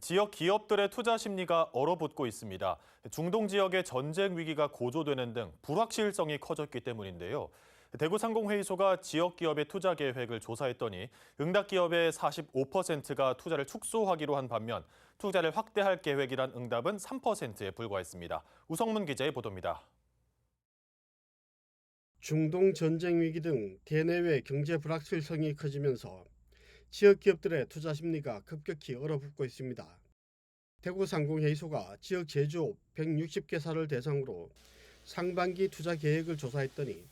지역 기업들의 투자 심리가 얼어붙고 있습니다. 중동 지역의 전쟁 위기가 고조되는 등 불확실성이 커졌기 때문인데요. 대구 상공회의소가 지역 기업의 투자 계획을 조사했더니 응답 기업의 45%가 투자를 축소하기로 한 반면 투자를 확대할 계획이란 응답은 3%에 불과했습니다. 우성문 기자의 보도입니다. 중동 전쟁 위기 등 대내외 경제 불확실성이 커지면서 지역 기업들의 투자 심리가 급격히 얼어붙고 있습니다. 대구 상공회의소가 지역 제조업 160개사를 대상으로 상반기 투자 계획을 조사했더니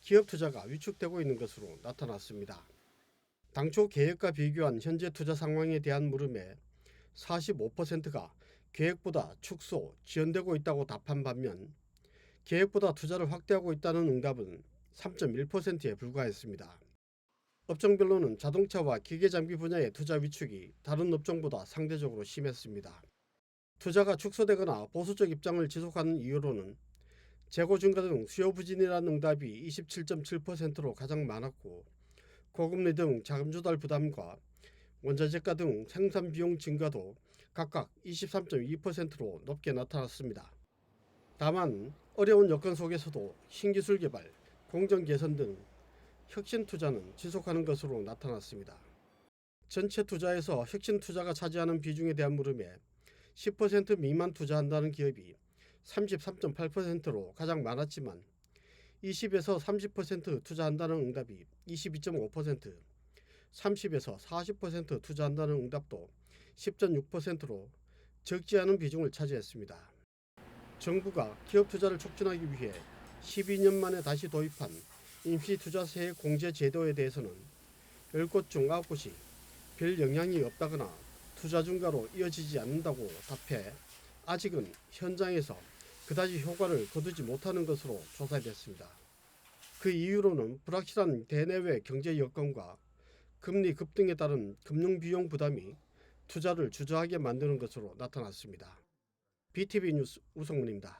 기업 투자가 위축되고 있는 것으로 나타났습니다. 당초 계획과 비교한 현재 투자 상황에 대한 물음에 45%가 계획보다 축소, 지연되고 있다고 답한 반면 계획보다 투자를 확대하고 있다는 응답은 3.1%에 불과했습니다. 업종별로는 자동차와 기계장비 분야의 투자 위축이 다른 업종보다 상대적으로 심했습니다. 투자가 축소되거나 보수적 입장을 지속하는 이유로는 재고 증가 등 수요 부진이라는 응답이 27.7%로 가장 많았고 고금리 등 자금 조달 부담과 원자재가 등 생산 비용 증가도 각각 23.2%로 높게 나타났습니다. 다만 어려운 여건 속에서도 신기술 개발, 공정 개선 등 혁신 투자는 지속하는 것으로 나타났습니다. 전체 투자에서 혁신 투자가 차지하는 비중에 대한 물음에 10% 미만 투자한다는 기업이 33.8%로 가장 많았지만 20에서 30% 투자한다는 응답이 22.5%, 30에서 40% 투자한다는 응답도 10.6%로 적지 않은 비중을 차지했습니다. 정부가 기업 투자를 촉진하기 위해 12년 만에 다시 도입한 임시투자세 공제 제도에 대해서는 10곳 중 9곳이 별 영향이 없다거나 투자 증가로 이어지지 않는다고 답해 아직은 현장에서 그다지 효과를 거두지 못하는 것으로 조사됐습니다. 그 이유로는 불확실한 대내외 경제 여건과 금리 급등에 따른 금융 비용 부담이 투자를 주저하게 만드는 것으로 나타났습니다. BTV 뉴스 우성문입니다.